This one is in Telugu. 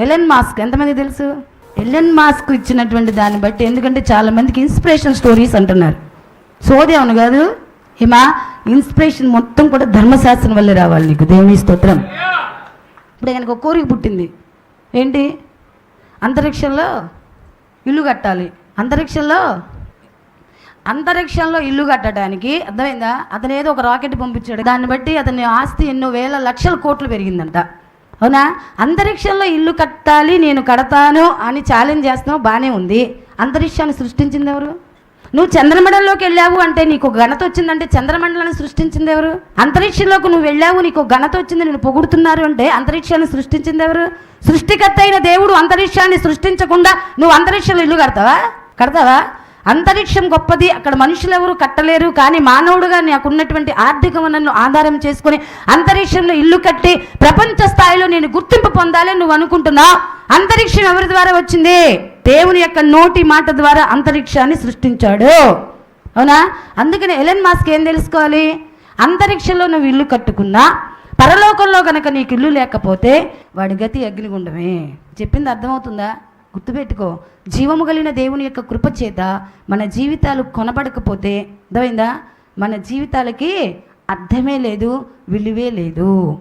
ఎలెన్ మాస్క్ ఎంతమంది తెలుసు? ఎలెన్ మాస్క్ ఇచ్చినటువంటి దాన్ని బట్టి ఎందుకంటే చాలామందికి ఇన్స్పిరేషన్ స్టోరీస్ అంటున్నారు. సోది అవును కాదు? హిమ ఇన్స్పిరేషన్ మొత్తం కూడా ధర్మశాస్త్రం వల్లే రావాలి నీకు. దేవుని స్తోత్రం. ఇప్పుడు ఆయనకు ఒక కోరిక పుట్టింది. ఏంటి? అంతరిక్షంలో ఇల్లు కట్టాలి. అంతరిక్షంలో అంతరిక్షంలో ఇల్లు కట్టడానికి అర్థమైందా? అతను ఏదో ఒక రాకెట్ పంపించాడు. దాన్ని బట్టి అతని ఆస్తి ఎన్నో వేల లక్షల కోట్లు పెరిగిందంట. అవునా? అంతరిక్షంలో ఇల్లు కట్టాలి నేను కడతాను అని ఛాలెంజ్ చేస్తున్నావు బాగానే ఉంది. అంతరిక్షాన్ని సృష్టించింది ఎవరు? నువ్వు చంద్రమండలంలోకి వెళ్ళావు అంటే నీకు ఘనత వచ్చిందంటే చంద్రమండలాన్ని సృష్టించింది ఎవరు? అంతరిక్షంలోకి నువ్వు వెళ్ళావు నీకు ఘనత వచ్చింది నేను పొగుడుతున్నారు అంటే అంతరిక్షాన్ని సృష్టించింది ఎవరు? సృష్టికర్త అయిన దేవుడు అంతరిక్షాన్ని సృష్టించకుండా నువ్వు అంతరిక్షంలో ఇల్లు కడతావా? కడతావా? అంతరిక్షం గొప్పది. అక్కడ మనుషులు ఎవరు కట్టలేరు. కానీ మానవుడుగా నాకు ఉన్నటువంటి ఆర్థిక వనరులను ఆధారం చేసుకుని అంతరిక్షంలో ఇల్లు కట్టి ప్రపంచ స్థాయిలో నేను గుర్తింపు పొందాలని నువ్వు అనుకుంటున్నావు అంతరిక్షం ఎవరి ద్వారా వచ్చింది? దేవుని యొక్క నోటి మాట ద్వారా అంతరిక్షాన్ని సృష్టించాడు. అవునా? అందుకని ఎలెన్ మాస్క్ ఏం తెలుసుకోవాలి? అంతరిక్షంలో నువ్వు ఇల్లు కట్టుకున్నా పరలోకంలో కనుక నీకు ఇల్లు లేకపోతే వాడి గతి అగ్నిగుండమే. చెప్పింది అర్థమవుతుందా? గుర్తుపెట్టుకో. జీవము కలిగిన దేవుని యొక్క కృప చేత మన జీవితాలు కొనబడకపోతే అర్థమైందా? మన జీవితాలకి అర్థమే లేదు విలువే లేదు.